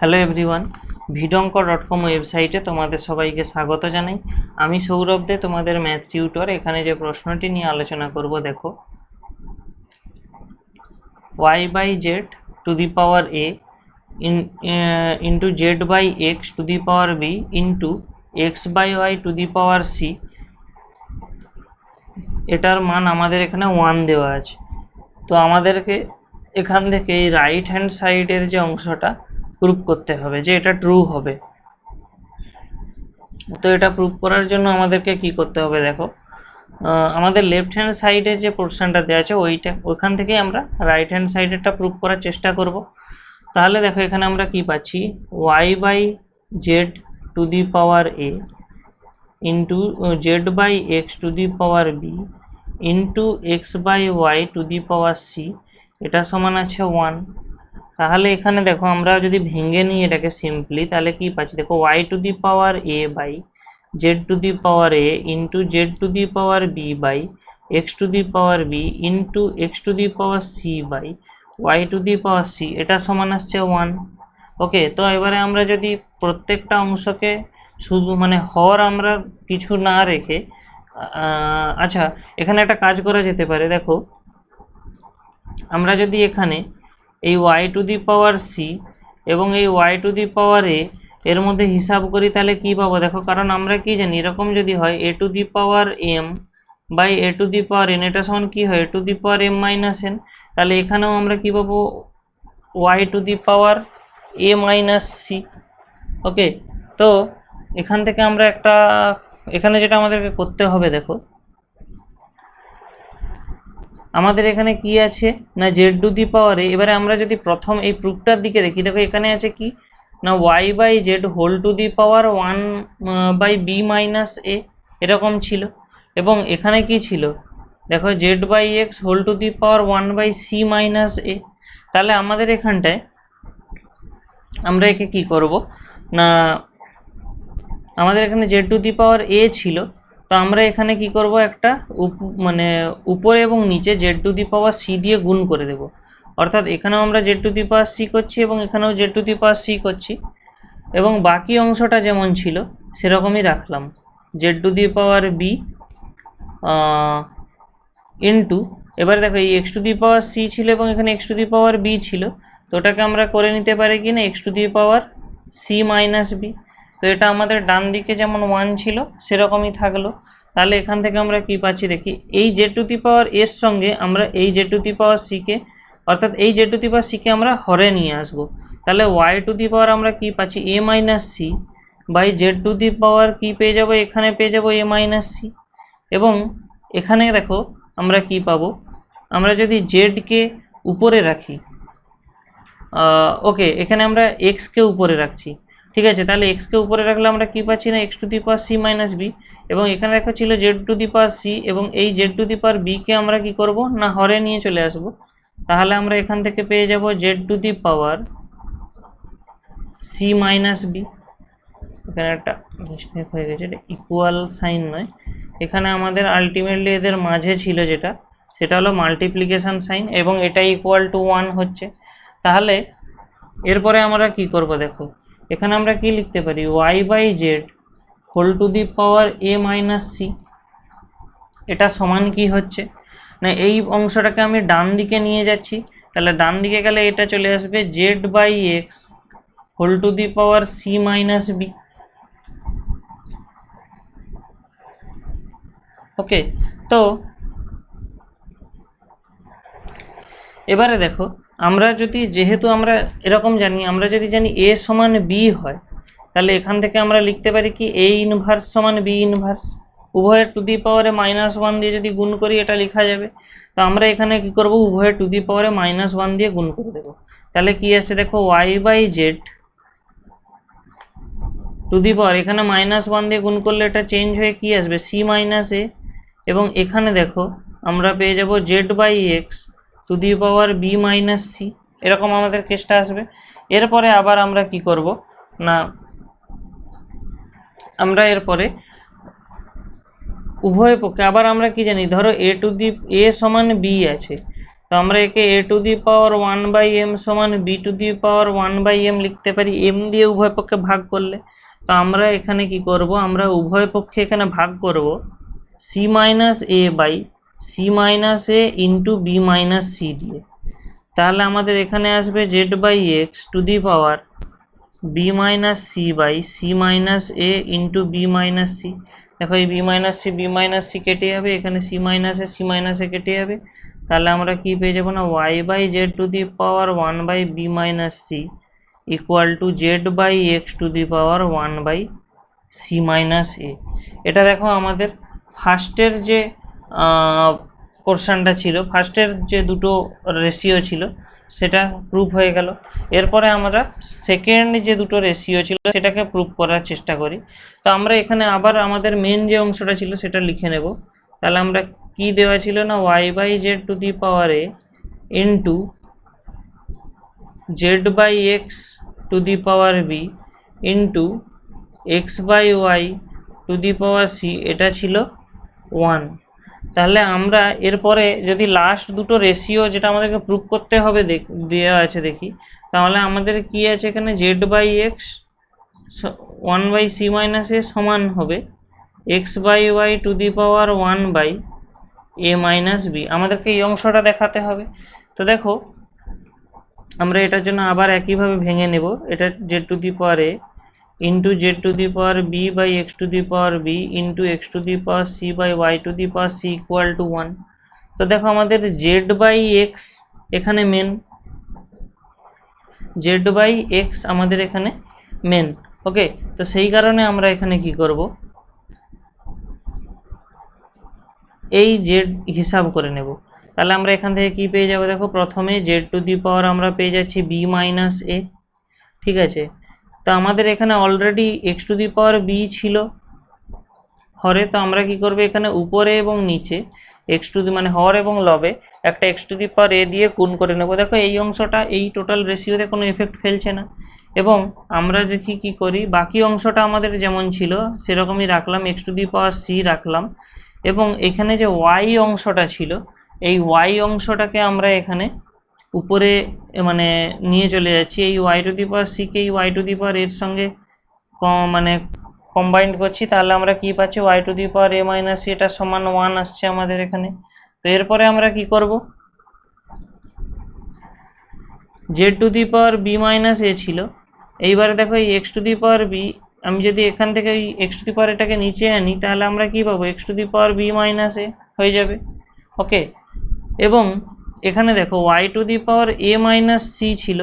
Hello everyone ভিডঙ্ক dot com ওয়েবসাইটে তোমাদের সবাইকে স্বাগত জানাই। আমি সৌরভ দে, তোমাদের ম্যাথ টিউটর। এখানে যে প্রশ্নটি নিয়ে আলোচনা করব, দেখো। Y by z to the power a in into z by x to the power b into x by y to the power c এটার মান আমাদের এখানে ওয়ান দেওয়া আছে। তো আমাদেরকে এখান থেকে রাইট হ্যান্ড সাইডের যে অংশটা প্রুভ করতে হবে যে এটা ট্রু হবে। তো এটা প্রুভ করার জন্য আমাদেরকে কি করতে হবে দেখো? আমাদের লেফট হ্যান্ড সাইডে যে পোর্শনটা দেওয়া আছে, ওইটা, ওইখান থেকে আমরা রাইট হ্যান্ড সাইডেরটা প্রুভ করার চেষ্টা করব। তাহলে দেখো এখানে আমরা কি পাচ্ছি? Y by z to the power a into z by x to the power b into x by y to the power c এটা সমান আছে ওয়ান তাহলে এখানে দেখো আমরা যদি ভেঙে নিই এটাকে সিম্পলি তাহলে কি পাচ্ছি? দেখো Y to the power A by Z to the power A into Z to the power B by X to the power B into X to the power C by Y to the power C এটা সমান আসছে one okay তো এবারে আমরা যদি প্রত্যেকটা অংশকে শুধু মানে হর আমরা কিছু না রেখে আচ্ছা এখানে একটা কাজ করা যেতে পারে, দেখো। আমরা যদি এখানে এই Y to the power C এবং এই ওয়াই টু দি পাওয়ার এ এর মধ্যে হিসাব করি তাহলে কি পাবো? দেখো, কারণ আমরা কি জানি, এরকম যদি হয় A to the power M by A to the power N এটা সমান কি হয়? A to the power M minus N তাহলে এখানেও আমরা কি পাবো? Y to the power A minus C okay তো এখান থেকে আমরা একটা, এখানে যেটা আমাদেরকে করতে হবে, দেখো আমাদের এখানে কি আছে? না জেড টু দি পাওয়ারে? এবারে আমরা যদি প্রথম এই প্রুফটার দিকে দেখি, দেখো এখানে আছে কি? না Y by Z whole to the power one by B minus A, এরকম ছিল। এবং এখানে কি ছিল? দেখো Z by X whole to the power one by C minus A. তাহলে আমাদের এখানটায় আমরা একে কি করব? না, আমাদের এখানে জেড টু দি পাওয়ার এ ছিল। তো আমরা এখানে কি করব একটা উপ- মানে উপরে এবং নিচে Z to the power C দিয়ে গুণ করে দেব। অর্থাৎ এখানেও আমরা Z to the power C করছি এবং এখানেও Z to the power C করছি। এবং বাকি অংশটা যেমন ছিল, সেরকমই রাখলাম। Z to the power B into এবারে দেখো এই X to the power C ছিল এবং এখানে X to the power B ছিল। তো ওটাকে আমরা করে নিতে পারি কি না X to the power C minus B এটা আমাদের ডান দিকে যেমন ওয়ান ছিল, সেরকমই থাকল। তাহলে এখান থেকে আমরা কি পাচ্ছি দেখি? এই জেড টু দি পাওয়ার এর সঙ্গে আমরা এই জেড টু দি পাওয়ার সিকে অর্থাৎ এই জেড টু দি পাওয়ার সিকে আমরা হরে নিয়ে আসব। তাহলে ওয়াই টু দি পাওয়ার আমরা কি পাচ্ছি? A minus C by Z to the power কি পেয়ে যাব? এখানে পেয়ে যাব এ মাইনাস সি এবং এখানে দেখো আমরা কি পাবো? আমরা যদি জেডকে উপরে রাখি ওকে এখানে আমরা এক্সকে উপরে রাখছি। ঠিক আছে? তাহলে এক্সকে উপরে রাখলে আমরা কী পাচ্ছি না? X to the power C minus B এবং এখানে দেখা ছিল Z to the power C এবং এই জেড টু দি পাওয়ার বিকে আমরা কি করব? না, হরে নিয়ে চলে আসব। তাহলে আমরা এখান থেকে পেয়ে যাব Z to the power C minus B এখানে একটা মিস্টেক হয়ে গেছে, এটা ইকুয়াল সাইন নয়। এখানে আমাদের আলটিমেটলি এদের মাঝে ছিল যেটা, সেটা হলো মাল্টিপ্লিকেশান সাইন এবং এটা ইকুয়াল টু ওয়ান হচ্ছে। তাহলে এরপরে আমরা কি করব দেখো? এখানে আমরা কি লিখতে পারি? Y by Z whole to the power A minus C এটা সমান কি হচ্ছে? না, এই অংশটাকে আমি ডান দিকে নিয়ে যাচ্ছি। তাহলে ডান দিকে গেলে এটা চলে আসবে Z by X whole to the power C minus B okay তো এবারে দেখো আমরা যদি যেহেতু আমরা এরকম জানি, আমরা যদি জানি এ সমান বি হয়, তাহলে এখান থেকে আমরা লিখতে পারি কি এ ইনভার্স সমান বি ইনভার্স উভয়ের টু দি পাওয়ারে মাইনাস ওয়ান দিয়ে যদি গুণ করি, এটা লেখা যাবে। তো আমরা এখানে কি করব? উভয়ের টু দি পাওয়ারে মাইনাস ওয়ান দিয়ে গুণ করে দেবো। তাহলে কি আছে দেখো? Y by Z to the power, এখানে মাইনাস ওয়ান দিয়ে গুণ করলে এটা চেঞ্জ হয়ে কি আসবে? সি মাইনাস এ এবং এখানে দেখো, আমরা পেয়ে যাব Z by X to the power B minus C, এরকম আমাদের কেসটা আসবে। এরপরে আবার আমরা কি করব? না, আমরা এরপরে উভয় পক্ষে, আবার আমরা কি জানি, ধরো এ টু দি, এ সমান বি আছে, তো আমরা একে A to the power one by M সমান B to the power one by M লিখতে পারি, এম দিয়ে উভয় পক্ষে ভাগ করলে। তো আমরা এখানে কি করব? আমরা উভয় পক্ষে এখানে ভাগ করব, C minus A by C minus A into B minus C দিয়ে। তাহলে আমাদের এখানে আসবে Z by X to the power B minus C by C minus A into B minus C দেখো এই B minus C B minus C কেটে যাবে, এখানে C minus A C minus A কেটে যাবে। তাহলে আমরা কি পেয়ে যাব না? Y by Z to the power one by B minus C equal to Z by X to the power one by C minus A এটা দেখো আমাদের ফার্স্টের যে পোর্শনটা ছিল। ফার্স্টের যে দুটো রেশিও ছিল, সেটা প্রুভ হয়ে গেল। এরপরে আমরা সেকেন্ড যে দুটো রেশিও ছিল, সেটাকে প্রুভ করার চেষ্টা করি। তো আমরা এখানে আবার আমাদের মেন যে অংশটা ছিল, সেটা লিখে নেব। তাহলে আমরা কি দেওয়া ছিল না? Y by Z to the power A into Z by X to the power B into X by Y to the power C এটা ছিল ওয়ান তাহলে আমরা এরপরে যদি লাস্ট দুটো রেশিও যেটা আমাদেরকে প্রুভ করতে হবে দেওয়া আছে দেখি, তাহলে আমাদের কি আছে এখানে? Z by X one by C minus A সমান হবে X by Y to the power one by A minus B আমাদেরকে এই অংশটা দেখাতে হবে। তো দেখো, আমরা এটার জন্য আবার একইভাবে ভেঙে নেব। এটা Z to the power A into Z to the power B by X to the power B into X to the power C by Y to the power C equal to one তো দেখো আমাদের Z by x এখানে main Z by x আমাদের এখানে main ওকে তো সেই কারণে আমরা এখানে কি করব? এই জেড হিসাব করে নেব। তাহলে আমরা এখান থেকে কি পেয়ে যাব? দেখো প্রথমে জেড টু দি পাওয়ার আমরা পেয়ে যাচ্ছি বি মাইনাস এ ঠিক আছে? তো আমাদের এখানে already X to the power B ছিল। হরে, তো আমরা কি করব এখানে উপরে এবং নিচে এক্স টু দি মানে হর এবং লবে একটা এক্স টু দি পাওয়ার এ দিয়ে গুণ করে নেব। দেখো এই অংশটা, এই টোটাল রেশিওতে কোনো এফেক্ট ফেলছে না। এবং আমরা দেখি কি করি, বাকি অংশটা আমাদের যেমন ছিল, সেরকমই রাখলাম X to the power C রাখলাম। এবং এখানে যে ওয়াই অংশটা ছিল, এই ওয়াই অংশটাকে আমরা এখানে উপরে মানে নিয়ে চলে যাচ্ছি। এই ওয়াই টু দি পাওয়ার সিকে এই ওয়াই টু দি পাওয়ার এর সঙ্গে মানে কম্বাইন্ড করছি। তাহলে আমরা কি পাচ্ছি? Y to the power A minus এটা সমান ওয়ান আসছে আমাদের এখানে। তো এরপরে আমরা কি করব? Z to the power B minus A ছিল। এইবারে দেখো এই X to the power B আমি যদি এখান থেকে এই এক্স টু দি পাওয়ার এটাকে নিচে আনি, তাহলে আমরা কি পাবো? X to the power B minus A হয়ে যাবে। ওকে এবং এখানে দেখো Y to the power A minus C ছিল,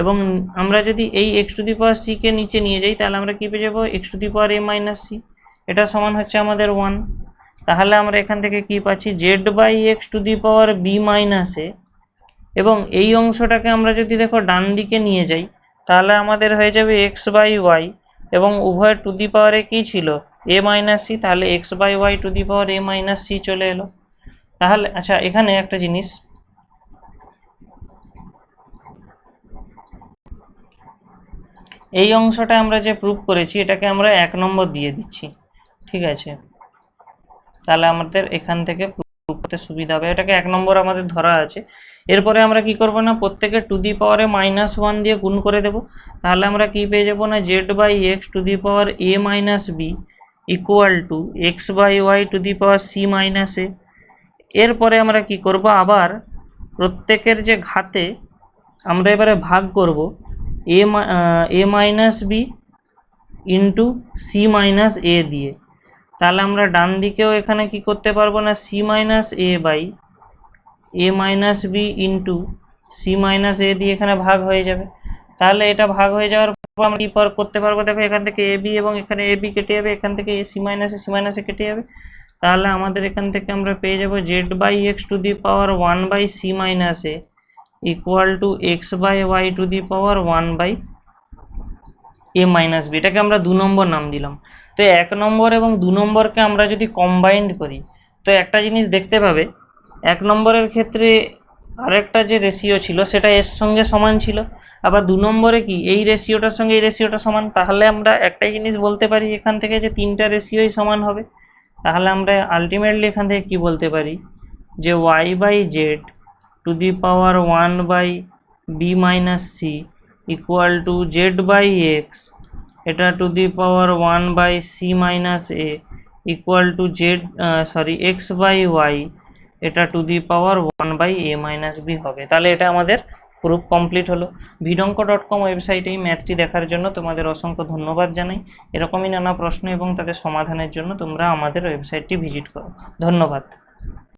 এবং আমরা যদি এই এক্স টু দি পাওয়ার সিকে নিচে নিয়ে যাই, তাহলে আমরা কী পেয়ে যাব? X to the power A minus C এটা সমান হচ্ছে আমাদের ওয়ান তাহলে আমরা এখান থেকে কি পাচ্ছি? Z by X to the power B minus A এবং এই অংশটাকে আমরা যদি দেখো ডান দিকে নিয়ে যাই, তাহলে আমাদের হয়ে যাবে এক্স বাই ওয়াই এবং উভয় টু দি পাওয়ারে কী ছিল? এ মাইনাস সি তাহলে X by Y to the power A minus C চলে এলো। তাহলে আচ্ছা এখানে একটা জিনিস। এই অংশটা আমরা যে প্রুভ করেছি, এটাকে আমরা এক নম্বর দিয়ে দিচ্ছি। ঠিক আছে? তাহলে আমাদের এখান থেকে প্রুভ করতে সুবিধা হবে। এটাকে এক নম্বর আমাদের ধরা আছে। এরপরে আমরা কি করব না, প্রত্যেকে টু দি পাওয়ারে মাইনাস ওয়ান দিয়ে গুণ করে দেব। তাহলে আমরা কি পেয়ে যাব না Z by X to the power A minus B equal to X by Y to the power C minus A এরপরে আমরা কি করব, আবার প্রত্যেকের যে ঘাতে আমরা এবারে ভাগ করব। A A minus B into C minus A দিয়ে। তাহলে আমরা ডান দিকেও এখানে কি করতে পারব না? C minus A by A minus B into C minus A দিয়ে এখানে ভাগ হয়ে যাবে। তাহলে এটা ভাগ হয়ে যাওয়ার পর আমরা কী পর করতে পারব? দেখো এখান থেকে এ বি এবং এখানে এ বি কেটে যাবে। এখান থেকে এ সি মাইনাসে সি মাইনাসে কেটে যাবে। তাহলে আমাদের এখান থেকে আমরা পেয়ে যাব Z by X to the power one by C minus A equal to X by Y to the power one by A minus B এটাকে আমরা দু নম্বর নাম দিলাম। তো এক নম্বর এবং দু নম্বরকে আমরা যদি কম্বাইন্ড করি, তো একটা জিনিস দেখতে পাবে, এক নম্বরের ক্ষেত্রে আরেকটা যে রেশিও ছিল, সেটা এর সঙ্গে সমান ছিল। আবার দু নম্বরে কি, এই রেশিওটার সঙ্গে এই রেশিওটা সমান। তাহলে আমরা একটাই জিনিস বলতে পারি এখান থেকে যে তিনটা রেশিওই সমান হবে। তাহলে আমরা আলটিমেটলি এখান থেকে কি বলতে পারি? যে Y by Z to the power one by B minus C equal to Z by X. এটা to the power one by C minus A equal to Z sorry, X by Y. এটা to the power one by A minus B হবে। তাহলে এটা আমাদের proof complete হলো। ভিডঙ্ক dot com ওয়েবসাইটে এই ম্যাথটি দেখার জন্য তোমাদের অসংখ্য ধন্যবাদ জানাই। এরকমই নানা প্রশ্ন এবং তাদের সমাধানের জন্য তোমরা আমাদের ওয়েবসাইটটি ভিজিট করো। ধন্যবাদ।